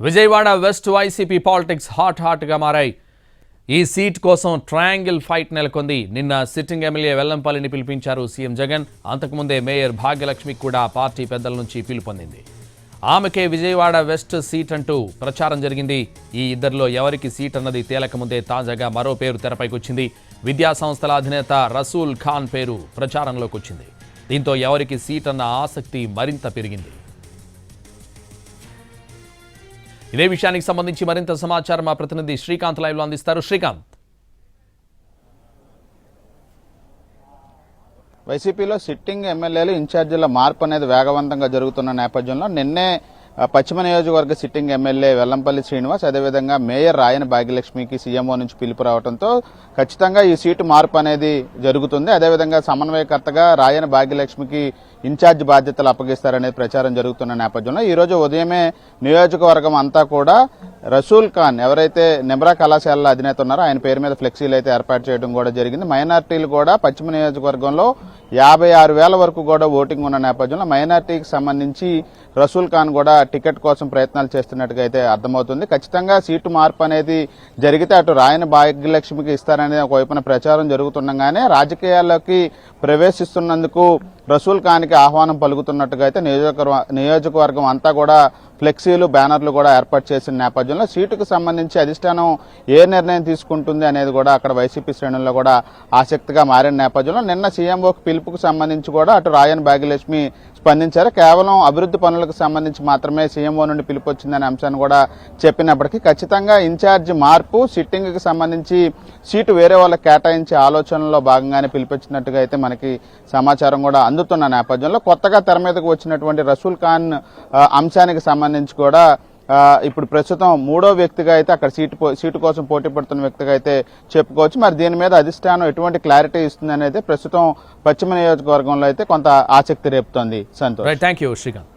Vijayawada west YCP politics hot హాట్గా మారాయి. ఈ సీట్ కోసం ట్రయాంగిల్ ఫైట్ నెలకొంది. నిన్న సిట్టింగ్ ఎమ్మెల్యే వెల్లంపల్లిని పిలిపించారు సీఎం జగన్. అంతకుముందే మేయర్ భాగ్యలక్ష్మి కూడా పార్టీ పెద్దల నుంచి పిలుపొందింది ఆమెకే విజయవాడ వెస్ట్ సీట్ అంటూ ప్రచారం జరిగింది. ఈ ఇద్దరిలో ఎవరికి సీట్ అన్నది తేలకముందే తాజాగా మరో పేరు తెరపైకి వచ్చింది విద్యా సంస్థల అధినేత రసూల్ ఖాన్ పేరు ప్రచారంలోకి వచ్చింది దీంతో ఎవరికి సీట్ అన్న ఆసక్తి మరింత పెరిగింది. ఇదే విషయానికి సంబంధించి మరింత సమాచారం మా ప్రతినిధి శ్రీకాంత్ లైవ్లో అందిస్తారు. శ్రీకాంత్. వైసీపీలో సిట్టింగ్ ఎమ్మెల్యేలు ఇన్ఛార్జీల మార్పు అనేది వేగవంతంగా జరుగుతున్న నేపథ్యంలో నిన్నే పశ్చిమ నియోజకవర్గ సిట్టింగ్ ఎమ్మెల్యే వెల్లంపల్లి శ్రీనివాస్ అదేవిధంగా మేయర్ రాయన భాగ్యలక్ష్మికి సీఎంఓ నుంచి పిలుపు రావడంతో ఖచ్చితంగా ఈ సీటు మార్పు అనేది జరుగుతుంది. అదేవిధంగా సమన్వయకర్తగా రాయన భాగ్యలక్ష్మికి ఇన్ఛార్జ్ బాధ్యతలు అప్పగిస్తారనేది ప్రచారం జరుగుతున్న నేపథ్యంలో ఈరోజు ఉదయమే నియోజకవర్గం అంతా కూడా రసూల్ ఖాన్ ఎవరైతే నెమ్రా కళాశాల అధినేత ఉన్నారో ఆయన పేరు మీద ఫ్లెక్సీలు అయితే ఏర్పాటు చేయడం కూడా జరిగింది. మైనార్టీలు కూడా పశ్చిమ నియోజకవర్గంలో యాభై ఆరు వేల వరకు కూడా ఓటింగ్ ఉన్న నేపథ్యంలో మైనార్టీకి సంబంధించి రసూల్ ఖాన్ కూడా టికెట్ కోసం ప్రయత్నాలు చేస్తున్నట్టుగా అయితే అర్థమవుతుంది. ఖచ్చితంగా సీటు మార్పు అనేది జరిగితే అటు రాయన భాగ్యలక్ష్మికి ఇస్తారనేది ఒకవైపున ప్రచారం జరుగుతుండగానే రాజకీయాల్లోకి ప్రవేశిస్తున్నందుకు రసూల్ ఖాన్కి ఆహ్వానం పలుకుతున్నట్టుగా అయితే నియోజకవర్గ నియోజకవర్గం అంతా కూడా ఫ్లెక్సీలు బ్యానర్లు కూడా ఏర్పాటు చేసిన నేపథ్యంలో సీటుకు సంబంధించి అధిష్టానం ఏ నిర్ణయం తీసుకుంటుంది అనేది కూడా అక్కడ వైసీపీ శ్రేణుల్లో కూడా ఆసక్తిగా మారిన నేపథ్యంలో నిన్న సీఎంఓకి పిలుపుకు సంబంధించి కూడా అటు రాయన్ భాగ్యలక్ష్మి స్పందించారు. కేవలం అభివృద్ధి పనులకు సంబంధించి మాత్రమే సీఎంఓ నుండి పిలుపు వచ్చిందనే అంశాన్ని కూడా చెప్పినప్పటికీ ఖచ్చితంగా ఇన్ఛార్జ్ మార్పు సిట్టింగ్కి సంబంధించి సీటు వేరే వాళ్ళకి కేటాయించే ఆలోచనలో భాగంగానే పిలిపించినట్టుగా అయితే మనకి సమాచారం కూడా అందుతున్న నేపథ్యంలో కొత్తగా తెర మీదకు వచ్చినటువంటి రసూల్ ఖాన్ అంశానికి సంబంధించి కూడా ఇప్పుడు ప్రస్తుతం మూడో వ్యక్తిగా అయితే అక్కడ సీటు పో- సీటు కోసం పోటీ పడుతున్న వ్యక్తిగా అయితే చెప్పుకోవచ్చు. మరి దీని మీద అధిష్టానం ఎటువంటి క్లారిటీ ఇస్తుంది అనేది ప్రస్తుతం పశ్చిమ నియోజకవర్గంలో అయితే కొంత ఆసక్తి రేపుతోంది. సంతోష్. Thank you Srikanth